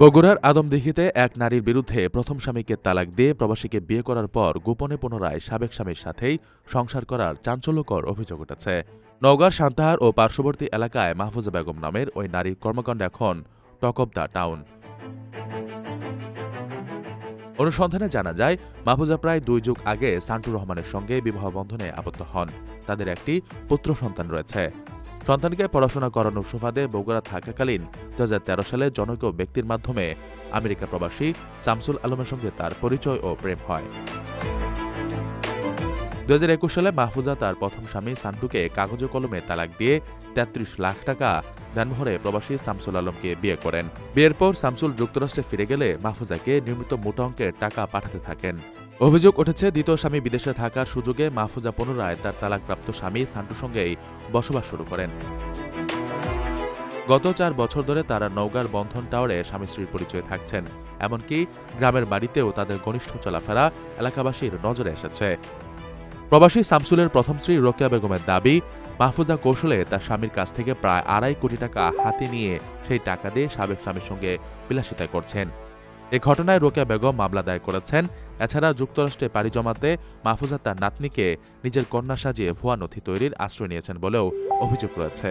বগুড়ার আদমদিঘিতে এক নারীর বিরুদ্ধে প্রথম স্বামীকে তালাক দিয়ে প্রবাসীকে বিয়ে করার পর গোপনে পুনরায় সাবেক স্বামীর সাথেই সংসার করার চাঞ্চল্যকর অভিযোগ উঠেছে। নওগাঁর সান্তাহার ও পার্শ্ববর্তী এলাকায় মাহফুজা বেগম নামের ওই নারীর কর্মকাণ্ড এখন টক অব দ্য টাউন। অনুসন্ধানে জানা যায়, মাহফুজা প্রায় দুই যুগ আগে সান্টুর রহমানের সঙ্গে বিবাহ বন্ধনে আবদ্ধ হন। তাদের একটি পুত্র সন্তান রয়েছে। সন্তানকে পড়াশোনা করানোর সুবাদে বগুড়া থাকাকালীন দু হাজার তেরো সালে জনৈক ব্যক্তির মাধ্যমে আমেরিকা প্রবাসী শামসুল আলমের সঙ্গে তার পরিচয় ও প্রেম হয়। দু হাজার একুশ সালে মাহফুজা তার প্রথম স্বামী সান্টুকে কাগজে কলমে তালাক দিয়ে তেত্রিশ লাখ টাকা দেনমোহরে প্রবাসী শামসুল আলমকে বিয়ে করেন। বিয়ের পর শামসুল যুক্তরাষ্ট্রে ফিরে গেলে মাহফুজাকে নিয়মিত মোটা অঙ্কের টাকা পাঠাতে থাকেন। অভিযোগ উঠেছে, দ্বিতীয় স্বামী বিদেশে থাকার সুযোগে মাহফুজা পুনরায় তার তালাকপ্রাপ্ত স্বামী সান্টুর সঙ্গেই বসবাস শুরু করেন। গত চার বছর ধরে তারা নওগাঁর বন্ধন টাওয়ারে স্বামী স্ত্রীর পরিচয় থাকছেন। এমনকি গ্রামের বাড়িতেও তাদের ঘনিষ্ঠ চলাফেরা এলাকাবাসীর নজরে এসেছে। প্রবাসী শামসুলের প্রথম স্ত্রী রোকেয়া বেগমের দাবি, মাহফুজা কৌশলে তার স্বামীর কাছ থেকে প্রায় আড়াই কোটি টাকা হাতে নিয়ে সেই টাকা দিয়ে সাবেক স্বামীর সঙ্গে বিলাসিতা করছেন। এ ঘটনায় রোকেয়া বেগম মামলা দায়ের করেছেন। এছাড়া যুক্তরাষ্ট্রে পাড়ি জমাতে মাহফুজা তার নাতনিকে নিজের কন্যা সাজিয়ে ভুয়া নথি তৈরির আশ্রয় নিয়েছেন বলেও অভিযোগ রয়েছে।